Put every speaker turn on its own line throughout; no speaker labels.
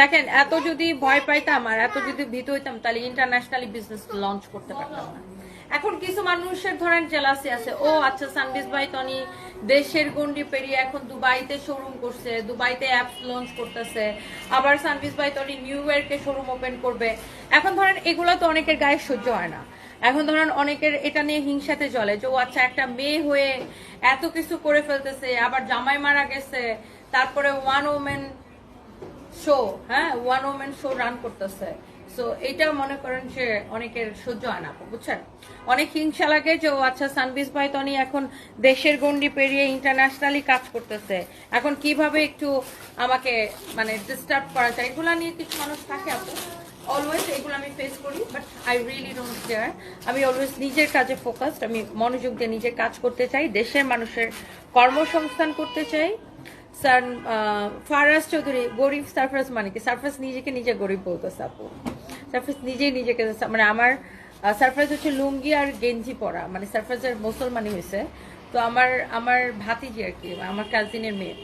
দেখেন, এত যদি ভয় পাইতাম আর এত যদি ভীত হইতাম, তাহলে ইন্টারন্যাশনালি বিজনেস লঞ্চ করতে পারতাম না। এখন কিছু মানুষের ধরেন জেলাসি আছে, ও আচ্ছা সানবিজ ভাই তনি দেশের গন্ডি পেরিয়ে এখন দুবাইতে শোরুম করছে, দুবাইতে অ্যাপস লঞ্চ করতেছে, আবার সানবিজ ভাই তনি নিউ ইয়র্কে শোরুম ওপেন করবে। এখন ধরেন, এগুলো তো অনেকের গায়ে সহ্য হয় না। এখন ধরেন, অনেকের এটা নিয়ে হিংসাতে চলে যে, ও আচ্ছা একটা মেয়ে হয়ে এত কিছু করে ফেলতেছে, আবার জামাই মারা গেছে, তারপরে ওয়ান ওমেন শো হ্যাঁ? ওয়ান ওমেন শো রান করতেছে। সো এটা মনে করেন যে অনেকের সহ্য হয় না, বুঝছেন? অনেক হিংসা লাগে যে, ও আচ্ছা সানবিজ ভাই তনি এখন দেশের গন্ডি পেরিয়ে ইন্টারন্যাশনালি কাজ করতেছে। এখন কীভাবে একটু আমাকে মানে ডিস্টার্ব করা যায়? এগুলা নিয়ে কিছু মানুষ থাকে আপু অলওয়েজ এগুলো আমি ফেস করি but I really don't care আমি অলওয়েজ নিজের কাজে ফোকাসড আমি মনোযোগ দিয়ে নিজের কাজ করতে চাই, দেশের মানুষের কর্মসংস্থান করতে চাই স্যার ফারাজ চৌধুরী, গরিব সারফরাজ মানে কি? সারফরাজ নিজেকে নিজে গরিব বলতেছে আপু। সারফরাজ নিজেই নিজেকে মানে আমার সারফরাজ হচ্ছে লুঙ্গি আর গেঞ্জি পরা মানে সারফরাজের মুসলমানি হয়েছে তো আমার আমার ভাতিজি আর কি, আমার কাজিনের মেয়ে।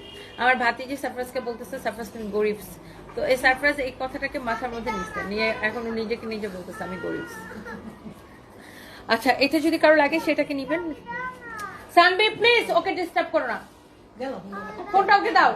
আমার ভাতিজি সারফরাজকে বলতেছে, সারফরাজ, তুমি গরিব। তো এই সারফরাজ এই কথাটাকে মাথার মধ্যে নিচ্ছে নিয়ে এখন নিজেকে নিজে বলতেছে, আমি গরিব। আচ্ছা এটা যদি কারও লাগে, সেটাকে নিবেন। সানবি প্লিজ, ওকে ডিস্টার্ব করো না।
গেল
ফোনটা ওকে দাও